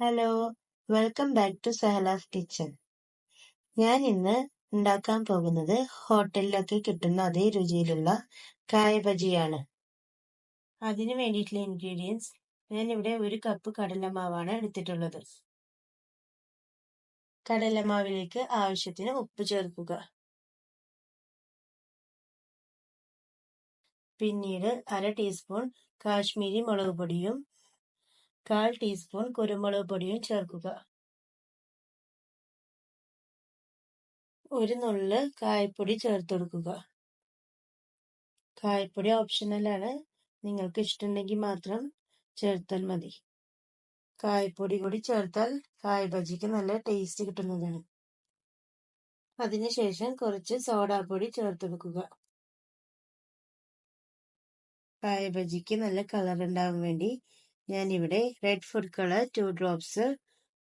Hello welcome back to Sahala's kitchen ഞാൻ ഇന്ന് ഉണ്ടാക്കാൻ പോകുന്നത് ഹോട്ടലിലൊക്കെ കിട്ടുന്ന അതേ രുചിയിലുള്ള കായ ബജിയാണ് അതിന് വേണ്ടിയിട്ടുള്ള ഇൻഗ്രീഡിയൻസ് ഞാൻ ഇവിടെ ഒരു കപ്പ് കടലമാവാണ് എടുത്തിട്ടുള്ളത്. കടലമാവിലേക്ക് ആവശ്യത്തിന് ഉപ്പ് ചേർക്കുക. പിന്നീട് അര ടീസ്പൂൺ കാശ്മീരി മുളക് പൊടിയും കാൽ ടീസ്പൂൺ കുരുമുളക് പൊടിയും ചേർക്കുക. ഒരു നുള്ള് കായപ്പൊടി ചേർത്ത് കൊടുക്കുക. കായപ്പൊടി ഓപ്ഷണലാണ് നിങ്ങൾക്ക് ഇഷ്ടമുണ്ടെങ്കിൽ മാത്രം ചേർത്താൽ മതി. കായപ്പൊടി കൂടി ചേർത്താൽ കായ ബജിക്ക് നല്ല ടേസ്റ്റ് കിട്ടുന്നതാണ്. അതിനുശേഷം കുറച്ച് സോഡാപ്പൊടി ചേർത്തെടുക്കുക കായ ബജിക്ക് നല്ല കളർ ഉണ്ടാവാൻ വേണ്ടി ഞാൻ ഇവിടെ red food colour two drops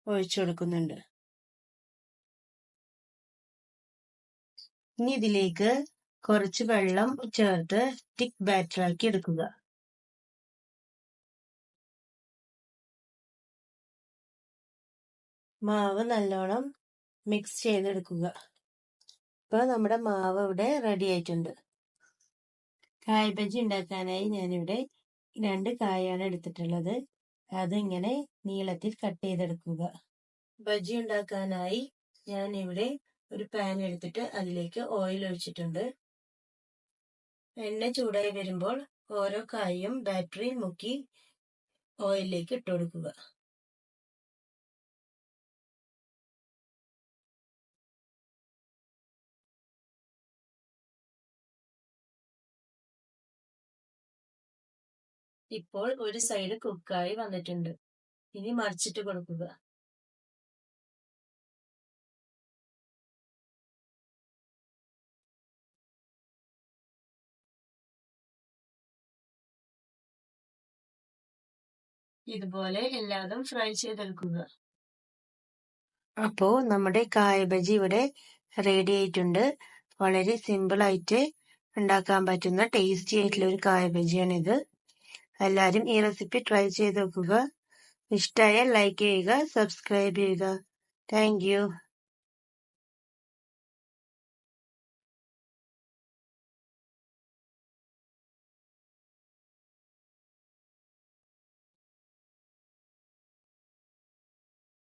ഒഴിച്ചു കൊടുക്കുന്നുണ്ട്. ഇനി ഇതിലേക്ക് കുറച്ച് വെള്ളം ചേർത്ത് തിക്ക് ബാറ്റർ ആക്കി എടുക്കുക. മാവ് നല്ലോണം മിക്സ് ചെയ്തെടുക്കുക. ഇപ്പൊ നമ്മുടെ മാവ് ഇവിടെ റെഡി ആയിട്ടുണ്ട്. കായ ബജി ഉണ്ടാക്കാനായി ഞാനിവിടെ രണ്ട് കായാണ് എടുത്തിട്ടുള്ളത്. അതിങ്ങനെ നീളത്തിൽ കട്ട് ചെയ്തെടുക്കുക. ബജി ഉണ്ടാക്കാനായി ഞാൻ ഇവിടെ ഒരു പാൻ എടുത്തിട്ട് അതിലേക്ക് ഓയിൽ ഒഴിച്ചിട്ടുണ്ട്. എണ്ണ ചൂടായി വരുമ്പോൾ ഓരോ കായും ബാറ്ററിയിൽ മുക്കി ഓയിലിലേക്ക് ഇട്ട് കൊടുക്കുക ഇപ്പോൾ ഒരു സൈഡ് കുക്കായി വന്നിട്ടുണ്ട്. ഇനി മറിച്ചിട്ട് കൊടുക്കുക. ഇതുപോലെ എല്ലാതും ഫ്രൈ ചെയ്തെടുക്കുക. അപ്പോ നമ്മുടെ കായബജി ഇവിടെ റെഡി ആയിട്ടുണ്ട്. വളരെ സിമ്പിൾ ആയിട്ട് ഉണ്ടാക്കാൻ പറ്റുന്ന ടേസ്റ്റി ആയിട്ടുള്ള ഒരു കായ ബജിയാണിത്. എല്ലാവരും ഈ റെസിപ്പി ട്രൈ ചെയ്ത് നോക്കുക. ഇഷ്ടമായാൽ ലൈക്ക് ചെയ്യുക സബ്സ്ക്രൈബ് ചെയ്യുക. താങ്ക്